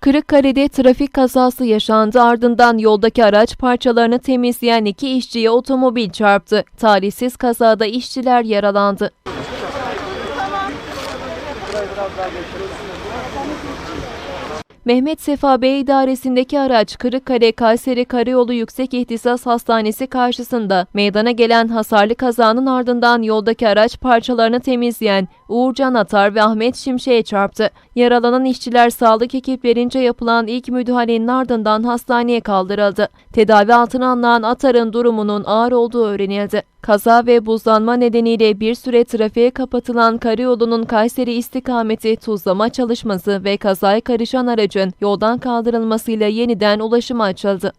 Kırıkkale'de trafik kazası yaşandı ardından yoldaki araç parçalarını temizleyen iki işçiye otomobil çarptı. Talihsiz kazada işçiler yaralandı. Mehmet Sefa Bey idaresindeki araç Kırıkkale Kayseri Karayolu Yüksek İhtisas Hastanesi karşısında meydana gelen hasarlı kazanın ardından yoldaki araç parçalarını temizleyen Uğurcan Atar ve Ahmet Şimşek'e çarptı. Yaralanan işçiler sağlık ekiplerince yapılan ilk müdahalenin ardından hastaneye kaldırıldı. Tedavi altına alınan Atar'ın durumunun ağır olduğu öğrenildi. Kaza ve buzlanma nedeniyle bir süre trafiğe kapatılan karayolunun Kayseri istikameti tuzlama çalışması ve kazaya karışan aracın yoldan kaldırılmasıyla yeniden ulaşıma açıldı.